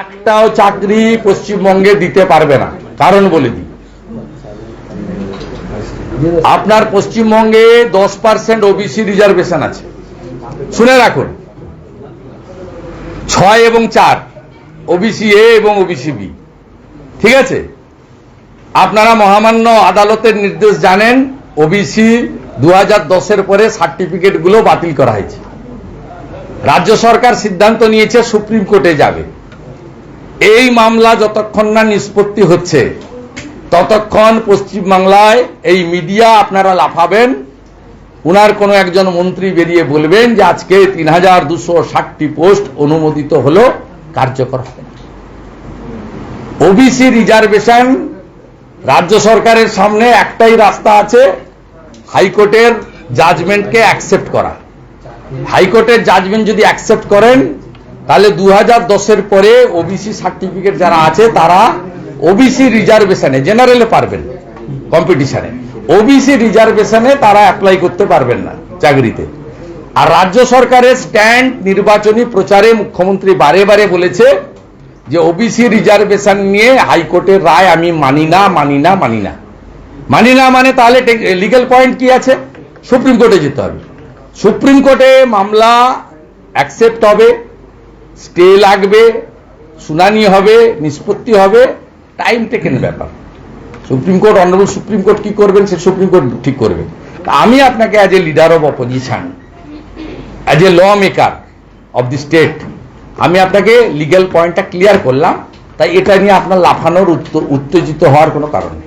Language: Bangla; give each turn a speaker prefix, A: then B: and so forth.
A: একটাও চাকরি পশ্চিমবঙ্গে দিতে পারবে না। কারণ বলে দিই। আপনার পশ্চিমবঙ্গে দশ পার্সেন্ট ওবিসি রিজার্ভেশন আছে। শুনে রাখুন। ছয় এবং চার ওবিসি এ এবং ওবিসি বি ঠিক আছে? আপনারা মহামান্য আদালতের নির্দেশ জানেন ওবিসি দু হাজার দশের পরে সার্টিফিকেটগুলো বাতিল করা হয়েছে। রাজ্য সরকার সিদ্ধান্ত নিয়েছে, সুপ্রিম কোর্টে যাবে। এই মামলা যতক্ষণ না নিষ্পত্তি হচ্ছে, ততক্ষণ পশ্চিমবাংলায় এই মিডিয়া আপনারা লাফাবেন। উনার কোনো একজন মন্ত্রী বেরিয়ে বলবেন যে আজকে তিন হাজার দুশো ষাটটি পোস্ট অনুমোদিত হলো, কার্যকর হবে ওবিসি রিজার্ভেশন রাজ্য সরকারের সামনে একটাই রাস্তা আছে, হাইকোর্টের জাজমেন্টকে অ্যাকসেপ্ট করা। হাইকোর্টের জাজমেন্ট যদি অ্যাকসেপ্ট করেন তাহলে দু হাজার দশের পরে ওবিসি সার্টিফিকেট যারা আছে, তারা ওবিসি রিজার্ভেশনে জেনারেলে পারবেন কম্পিটিশনে ওবিসি রিজার্ভেশনে তারা অ্যাপ্লাই করতে পারবেন না চাকরিতে। আর রাজ্য সরকারের স্ট্যান্ড নির্বাচনী প্রচারে মুখ্যমন্ত্রী বারে বারে বলেছে যে ওবিসি রিজার্ভেশন নিয়ে হাইকোর্টের রায় আমি মানি না মানি না মানি না। মানি না মানে তাহলে লিগ্যাল পয়েন্ট কি আছে? সুপ্রিম কোর্টে যেতে হবে। সুপ্রিম কোর্টে মামলা অ্যাকসেপ্ট হবে। স্টে লাগবে, শুনানি হবে, নিষ্পত্তি হবে টাইম টেকেন ব্যাপার। Supreme court honourable supreme court কি করবেন সে সুপ্রিম কোর্ট ঠিক করবে। আমি আপনাকে as a leader of opposition as a law maker of the state আমি আপনাকে লিগ্যাল পয়েন্টটা ক্লিয়ার করলাম, তাই এটা নিয়ে আপনার লাফানোর উত্ত- উত্তেজিত হওয়ার কোনো কারণ নেই।